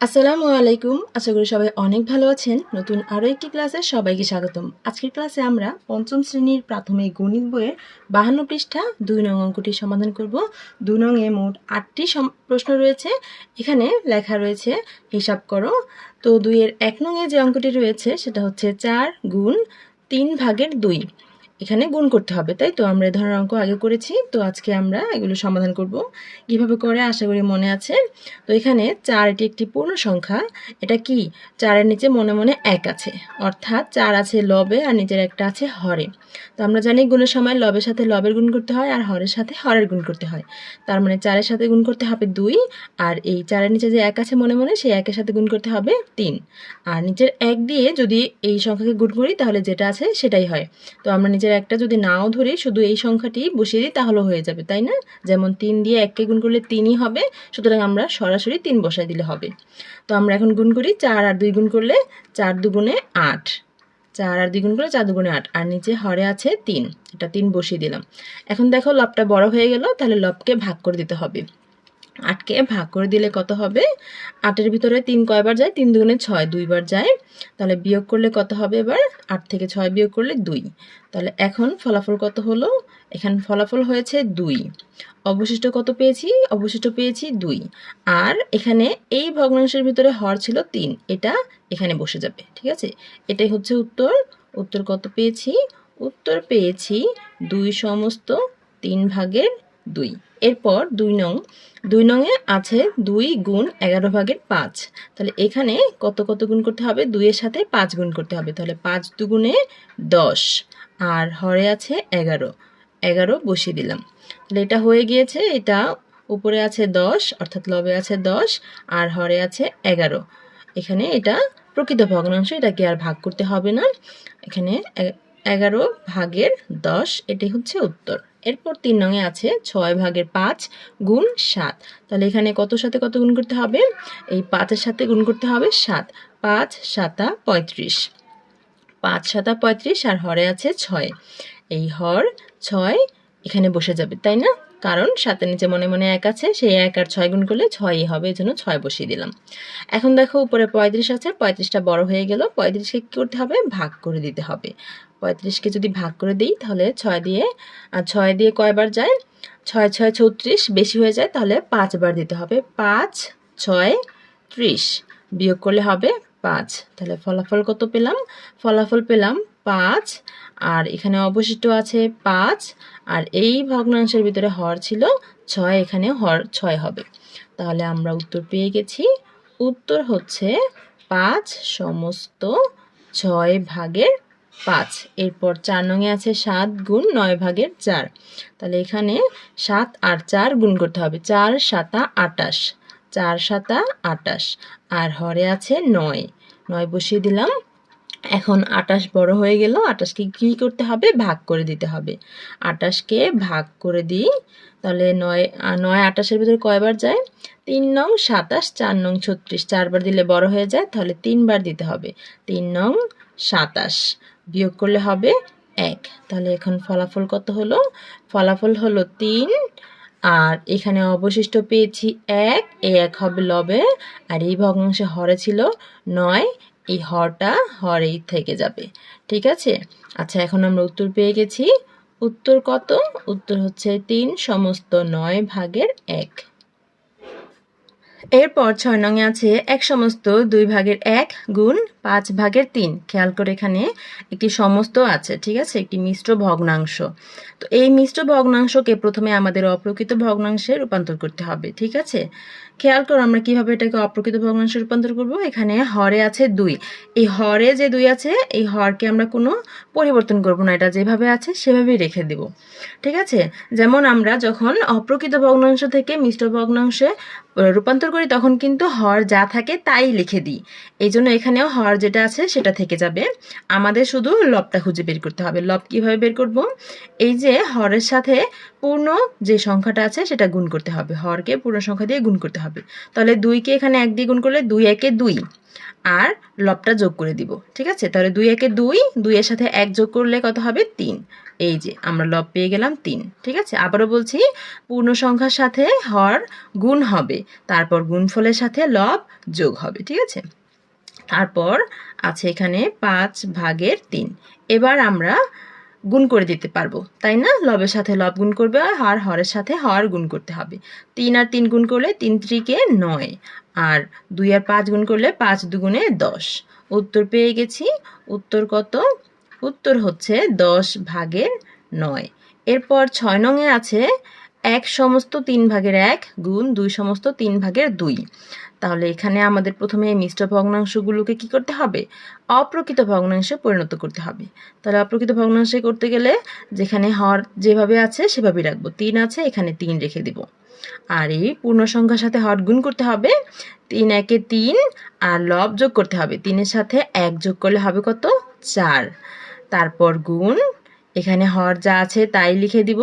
আসসালামু আলাইকুম। আশা করি সবাই অনেক ভালো আছেন। নতুন আরও একটি ক্লাসে সবাইকে স্বাগতম। আজকের ক্লাসে আমরা পঞ্চম শ্রেণির প্রাথমিক গণিত বইয়ের বাহান্ন পৃষ্ঠা দুই নং অঙ্কটি সমাধান করব। দুই নং এ মোট আটটি প্রশ্ন রয়েছে। এখানে লেখা রয়েছে, হিসাব করো। তো দুইয়ের এক নং এ যে অঙ্কটি রয়েছে, সেটা হচ্ছে চার গুণ তিন ভাগের দুই। এখানে গুণ করতে হবে, তাই তো? আমরা ধরনের অঙ্ক আগে করেছি, তো আজকে আমরা এগুলো সমাধান করব। কীভাবে করে? আশা করি মনে আছে। তো এখানে চার এটি একটি পূর্ণ সংখ্যা, এটা কি? চারের নিচে মনে মনে এক আছে, অর্থাৎ চার আছে লবে আর নিচের একটা আছে হরে। তো আমরা জানি গুণের সময় লবের সাথে লবের গুণ করতে হয় আর হরের সাথে হরের গুণ করতে হয়। তার মানে চারের সাথে গুণ করতে হবে দুই, আর এই চারের নিচে যে এক আছে মনে মনে, সেই একের সাথে গুণ করতে হবে তিন। আর নিচের এক দিয়ে যদি এই সংখ্যাকে গুণ করি, তাহলে যেটা আছে সেটাই হয়। তো আমরা নিচের একটা যদি নাও ধরি, শুধু এই সংখ্যাটি বসিয়ে দিই, তাহলে হয়ে যাবে, তাই না? যেমন তিন দিয়ে এককে গুণ করলে তিনই হবে, সুতরাং আমরা সরাসরি তিন বসাই দিলে হবে। তো আমরা এখন গুণ করি চার আর দুই গুণ করলে চার দুগুণে আট। চার আর দুই গুণ করলে চার দুগুণে আট, আর নিচে হরে আছে তিন, এটা তিন বসিয়ে দিলাম। এখন দেখো লবটা বড় হয়ে গেল, তাহলে লবকে ভাগ করে দিতে হবে। আটকে ভাগ করে দিলে কত হবে? আটের ভিতরে তিন কয়বার যায়? তিন দুগুণে ছয় দুইবার যায়। তাহলে বিয়োগ করলে কত হবে এবার? আট থেকে ছয় বিয়োগ করলে দুই। তাহলে এখন ফলাফল কত হলো? এখানে ফলাফল হয়েছে দুই। অবশিষ্ট কত পেয়েছি? অবশিষ্ট পেয়েছি দুই। আর এখানে এই ভগ্নাংশের ভিতরে হর ছিল তিন। এটা এখানে বসে যাবে, ঠিক আছে? এটাই হচ্ছে উত্তর। উত্তর কত পেয়েছি? উত্তর পেয়েছি দুই সমস্ত তিন ভাগের দুই। এরপর দুই নং। দুই নংয়ে আছে দুই গুণ এগারো ভাগের পাঁচ। তাহলে এখানে কত কত গুণ করতে হবে? দুইয়ের সাথে পাঁচ গুণ করতে হবে। তাহলে পাঁচ দুগুণে দশ। আর হরে আছে এগারো। এগারো বসিয়ে দিলাম। তাহলে এটা হয়ে গিয়েছে, এটা উপরে আছে দশ, অর্থাৎ লবে আছে দশ, আর হরে আছে এগারো। এখানে এটা প্রকৃত ভগ্নাংশ, এটাকে আর ভাগ করতে হবে না। এখানে এগারো ভাগের দশ, এটাই হচ্ছে উত্তর। এরপর তিন নঙে আছে ছয় ভাগের পাঁচ গুণ সাত। তাহলে এখানে কত সাথে কত গুণ করতে হবে? এই পাঁচের সাথে গুণ করতে হবে সাত। পাঁচ সাতা পঁয়ত্রিশ। পাঁচ সাতা পঁয়ত্রিশ আর হরে আছে ছয়। এই হর ছয় এখানে বসে যাবে, তাই না? কারণ সাতের নিচে মনে মনে এক আছে, সেই এক আর ছয় গুণ করলে ছয়ই হবে এই জন্য ছয় বসিয়ে দিলাম। এখন দেখো উপরে পঁয়ত্রিশ আছে, পঁয়ত্রিশটা বড় হয়ে গেল, পঁয়ত্রিশকে কী করতে হবে? ভাগ করে দিতে হবে। পঁয়ত্রিশকে যদি ভাগ করে দিই, তাহলে ছয় দিয়ে আর ছয় দিয়ে কয়বার যায়? ছয় ছয় ছত্রিশ বেশি হয়ে যায়, তাহলে পাঁচবার দিতে হবে। পাঁচ, ছয়, ত্রিশ বিয়োগ করলে হবে পাঁচ। তাহলে ফলাফল কত পেলাম? ফলাফল পেলাম পাঁচ। আর এখানে অবশিষ্ট আছে পাঁচ। আর এই ভগ্নাংশের ভিতরে হর ছিল ছয়, এখানে হর ছয় হবে। তাহলে আমরা উত্তর পেয়ে গেছি। উত্তর হচ্ছে পাঁচ সমস্ত ছয় ভাগের পাঁচ। এরপর চার নঙে আছে সাত গুণ নয় ভাগের চার। তাহলে এখানে সাত আর চার গুণ করতে হবে। চার সাতা আটাশ। চার সাতা আটাশ। আর হরে আছে নয়। নয় বসিয়ে দিলাম। এখন আটাশ বড় হয়ে গেল। আটাশকে কী করতে হবে? ভাগ করে দিতে হবে। আটাশকে ভাগ করে দিই। তাহলে নয় নয় আটাশের ভিতরে কয়বার যায়? তিন নং সাতাশ, চার নং ছত্রিশ। চারবার দিলে বড় হয়ে যায়। তাহলে তিনবার দিতে হবে। তিন নং সাতাশ। বিয়োগ করলে হবে এক। তাহলে এখন ফলাফল কত হলো? ফলাফল হলো তিন, আর এখানে অবশিষ্ট পেয়েছি এক এই এক হবে লবে, আর এই ভগ্নাংশে হরে ছিল নয়, এই হরটা হরেই থেকে যাবে। ঠিক আছে? আচ্ছা এখন আমরা উত্তর পেয়ে গেছি। উত্তর কত? উত্তর হচ্ছে তিন, সমস্ত নয় ভাগের এক। এরপর ছয় নঙে আছে এক সমস্ত দুই ভাগের এক গুণ পাঁচ ভাগের তিন। খেয়াল করে এখানে একটি সমস্ত আছে, ঠিক আছে? একটি মিশ্র ভগ্নাংশ। তো এই মিশ্র ভগ্নাংশকে প্রথমে আমাদের অপ্রকৃত ভগ্নাংশে রূপান্তর করতে হবে, ঠিক আছে? খেয়াল করো আমরা কীভাবে এটাকে অপ্রকৃত ভগ্নাংশে রূপান্তর করব। এখানে হরে আছে দুই। এই হরে যে দুই আছে, এই হরকে আমরা কোনো পরিবর্তন করব না। এটা যেভাবে আছে, সেভাবেই রেখে দেব। ঠিক আছে? যেমন আমরা যখন অপ্রকৃত ভগ্নাংশ থেকে মিশ্র ভগ্নাংশে রূপান্তর করি, তখন কিন্তু হর যা থাকে তাই লিখে দিই। এই জন্য এখানেও হর যেটা আছে, সেটা থেকে যাবে। আমাদের শুধু লবটা খুঁজে বের করতে হবে। লব কীভাবে বের করব? এই যে হরের সাথে পূর্ণ যে সংখ্যাটা আছে সেটা গুণ করতে হবে। হরকে পূর্ণ সংখ্যা দিয়ে গুণ করতে হবে। তাহলে দুইকে এখানে এক দিয়ে গুণ করলে দুই একে দুই। আর লবটা যোগ করে দিব, ঠিক আছে? তাহলে দুই একে দুই, দুইয়ের সাথে এক যোগ করলে কত হবে? তিন। এই যে, আমরা লব পেয়ে গেলাম তিন, ঠিক আছে? আবারও বলছি, পূর্ণ সংখ্যার সাথে হর গুণ হবে, তারপর গুণফলের সাথে লব যোগ হবে, ঠিক আছে? তারপর আছে এখানে পাঁচ ভাগের তিন। এবার আমরা গুণ করে দিতে পারব, তাই না? লবের সাথে লব গুণ করবে আর হার, হরের সাথে হর গুণ করতে হবে। তিন আর তিন গুণ করলে তিন ত্রিকে নয়, আর দুই আর পাঁচ গুণ করলে পাঁচ দুগুণে দশ। উত্তর পেয়ে গেছি। উত্তর কত? উত্তর হচ্ছে দশ ভাগের নয়। এরপর ছয় নঙে আছে, এক সমস্ত তিন ভাগের এক গুণ দুই সমস্ত তিন ভাগের দুই। তাহলে এখানে আমাদের প্রথমে এই মিষ্ট ভগ্নাংশগুলোকে কি করতে হবে? অপ্রকৃত ভগ্নাংশে পরিণত করতে হবে। তাহলে অপ্রকৃত ভগ্নাংশে করতে গেলে যেখানে হর যেভাবে আছে সেভাবেই রাখব। তিন আছে, এখানে তিন রেখে দিব। আর এই পূর্ণ সংখ্যার সাথে হর গুণ করতে হবে। তিন, একে তিন আর লব যোগ করতে হবে। তিনের সাথে এক যোগ করলে হবে কত? চার। তারপর গুণ, এখানে হর যা আছে তাই লিখে দিব।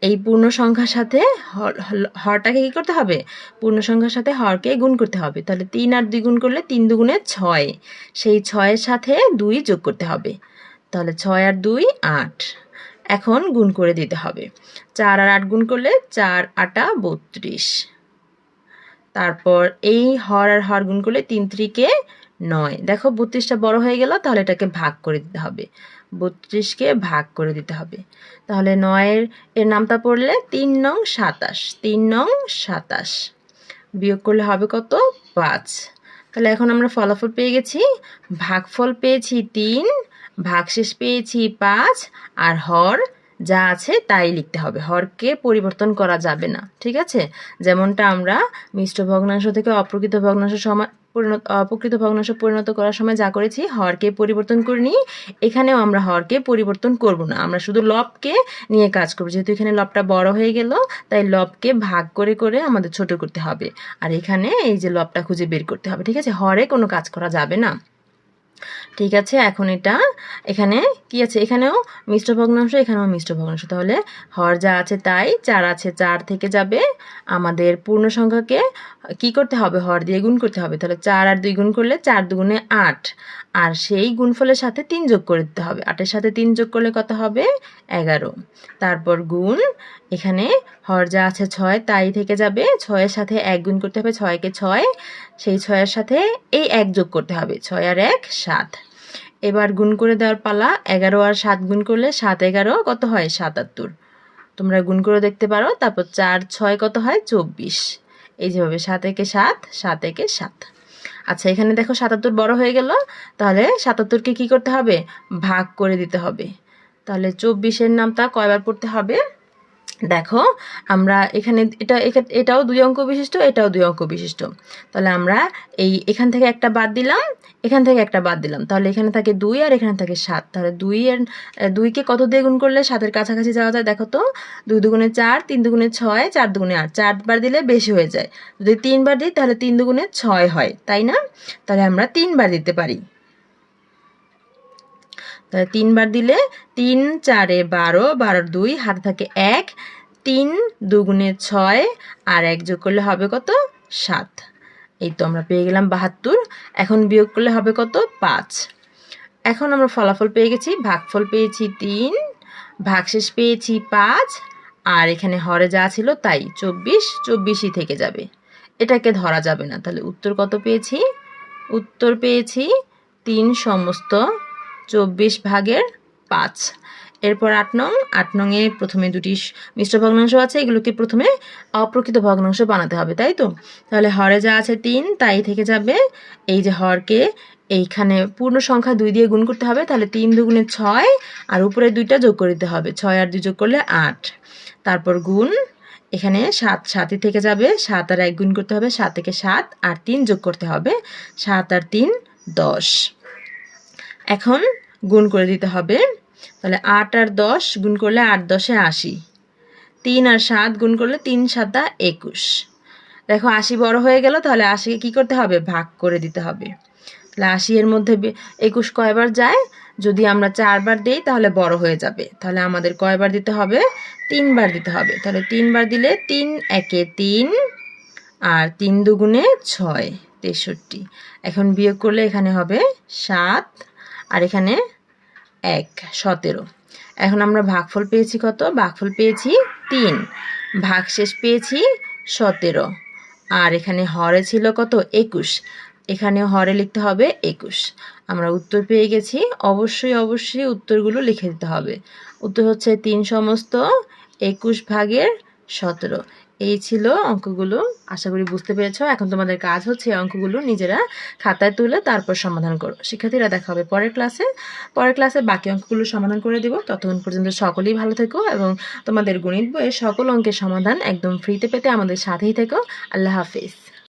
এই পূর্ণ সংখ্যার সাথে হরটাকে কি করতে হবে? পূর্ণ সংখ্যার সাথে হরকে গুণ করতে হবে। তাহলে তিন আর দুই গুণ করলে তিন দুগুণে ছয়। সেই ছয়ের সাথে দুই যোগ করতে হবে। তাহলে ছয় আর দুই, আট। এখন গুণ করে দিতে হবে। চার আর আট গুণ করলে চার আটা বত্রিশ। তারপর এই হর আর হর গুণ করলে তিন ত্রিকে নয়। দেখো বত্রিশটা বড় হয়ে গেল, তাহলে এটাকে ভাগ করে দিতে হবে। বত্রিশকে ভাগ করে দিতে হবে। তাহলে নয়ের, এর নামটা পড়লে তিন নং সাতাশ, তিন নং সাতাশ। বিয়োগ করলে হবে কত? পাঁচ। তাহলে এখন আমরা ফলাফল পেয়ে গেছি। ভাগফল পেয়েছি তিন, ভাগশেষ পেয়েছি পাঁচ, আর হর যা আছে তাই লিখতে হবে। হরকে পরিবর্তন করা যাবে না, ঠিক আছে? যেমনটা আমরা মিশ্র ভগ্নাংশ থেকে অপ্রকৃত ভগ্নাংশ সময় পরিণত অপকৃত ভগ্নাংশ পরিণত করার সময় যা করেছি, হরকে পরিবর্তন করে নিই এখানেও আমরা হরকে পরিবর্তন করব না। আমরা শুধু লবকে নিয়ে কাজ করব। যেহেতু এখানে লবটা বড় হয়ে গেল, তাই লবকে ভাগ করে করে আমাদের ছোট করতে হবে। আর এখানে এই যে লবটা খুঁজে বের করতে হবে। ঠিক আছে? হরে কোনো কাজ করা যাবে না। ঠিক আছে? এখন এটা এখানে কি আছে এখানেও? মিশ্র ভগ্নাংশ, এখানেও মিশ্র ভগ্নাংশ। তাহলে হর যা আছে তাই, চার আছে চার থেকে যাবে। আমাদের পূর্ণ সংখ্যাকে কি করতে হবে? হর দিয়ে গুণ করতে হবে। তাহলে চার আর দুই গুণ করলে চার দুগুণে আট। আর সেই গুণফলের সাথে তিন যোগ করে দিতে হবে। আটের সাথে তিন যোগ করলে কত হবে? এগারো। তারপর গুণ, এখানে হর যা আছে ছয় তাই থেকে যাবে। ছয়ের সাথে এক গুণ করতে হবে, ছয়কে ছয়। সেই ছয়ের সাথে এই এক যোগ করতে হবে। ছয় আর এক, সাত। এবার গুণ করে দেওয়ার পালা এগারো আর সাত গুণ করলে সাত এগারো, কত হয়? সাতাত্তর। তোমরা গুণ করে দেখতে পারো, তারপর চার, ছয় কত হয়? চব্বিশ। এই যেভাবে সাত একে সাত সাত একে সাত। আচ্ছা এখানে দেখো সাতাত্তর বড় হয়ে গেল। তাহলে সাতাত্তরকে কি করতে হবে? ভাগ করে দিতে হবে। তাহলে চব্বিশের নামটা কয়বার পড়তে হবে? দেখো, আমরা এখানে এটা এটাও দুই অঙ্ক বিশিষ্ট, এটাও দুই অঙ্ক বিশিষ্ট। তাহলে আমরা এই এখান থেকে একটা বাদ দিলাম, এখান থেকে একটা বাদ দিলাম। তাহলে এখানে থাকে দুই আর এখানে থাকে সাত। তাহলে দুই এর দুইকে কত দিয়ে গুণ করলে সাতের কাছাকাছি যাওয়া যায়? দেখো তো, দুই দুগুণে চার, তিন দুগুণে ছয়, চার দুগুণে আট। চারবার দিলে বেশি হয়ে যায়। যদি তিনবার দিই, তাহলে তিন দুগুণে ছয় হয়, তাই না? তাহলে আমরা তিনবার দিতে পারি। তাহলে তিনবার দিলে তিন, চারে বারো, বারোর দুই, হাতে থাকে এক, তিন দুগুণে ছয়, আর এক যোগ করলে হবে কত? সাত। এই তো আমরা পেয়ে গেলাম বাহাত্তর। এখন বিয়োগ করলে হবে কত? পাঁচ। এখন আমরা ফলাফল পেয়ে গেছি, ভাগফল পেয়েছি তিন, ভাগশেষ পেয়েছি পাঁচ, আর এখানে হরে যা ছিল তাই চব্বিশ, চব্বিশই থেকে যাবে। এটাকে ধরা যাবে না। তাহলে উত্তর কত পেয়েছি? উত্তর পেয়েছি তিন সমস্ত চব্বিশ ভাগের পাঁচ। এরপর আট নং, আট নংয়ে প্রথমে দুটি মিশ্র ভগ্নাংশ আছে, এগুলোকে প্রথমে অপ্রকৃত ভগ্নাংশ বানাতে হবে, তাই তো? তাহলে হরে যা আছে তিন, তাই থেকে যাবে এই যে হরকে। এইখানে পূর্ণ সংখ্যা দুই দিয়ে গুণ করতে হবে, তাহলে তিন দুগুণে ছয় আর উপরে দুইটা যোগ করে দিতে হবে, ছয় আর দুই যোগ করলে আট। তারপর গুণ, এখানে সাত, সাতই থেকে যাবে, সাত আর এক গুণ করতে হবে, সাত থেকে সাত আর তিন যোগ করতে হবে, সাত আর তিন, দশ। এখন গুণ করে দিতে হবে। তাহলে আট আর দশ গুণ করলে আট দশে আশি। তিন আর সাত গুণ করলে তিন সাতা একুশ। দেখো আশি বড় হয়ে গেল, তাহলে আশিকে কি করতে হবে? ভাগ করে দিতে হবে। তাহলে আশি এর মধ্যে একুশ কয়বার যায়? যদি আমরা চারবার দিই, তাহলে বড় হয়ে যাবে। তাহলে আমাদের কয়বার দিতে হবে? তিনবার দিতে হবে। তাহলে তিনবার দিলে তিন একে তিন আর তিন দুগুণে ছয়, তেষট্টি। এখন বিয়োগ করলে এখানে হবে সাত আর এখানে এক, সতেরো। এখন আমরা ভাগফল পেয়েছি কত? ভাগফল পেয়েছি তিন। ভাগশেষ পেয়েছি সতেরো। আর এখানে হরে ছিল কত? একুশ। এখানে হরে লিখতে হবে একুশ। আমরা উত্তর পেয়ে গেছি। অবশ্যই অবশ্যই উত্তরগুলো লিখে দিতে হবে। উত্তর হচ্ছে তিন সমস্ত একুশ ভাগের সতেরো। এই ছিল অঙ্কগুলো। আশা করি বুঝতে পেরেছ, এখন তোমাদের কাজ হচ্ছে অঙ্কগুলো নিজেরা খাতায় তুলে তারপর সমাধান করো। শিক্ষার্থীরা দেখা হবে পরের ক্লাসে। পরের ক্লাসে বাকি অঙ্কগুলো সমাধান করে দিব। ততক্ষণ পর্যন্ত সকলেই ভালো থেকো এবং তোমাদের গণিত বইয়ের সকল অঙ্কের সমাধান একদম ফ্রিতে পেতে আমাদের সাথেই থেকো। আল্লাহ হাফিজ।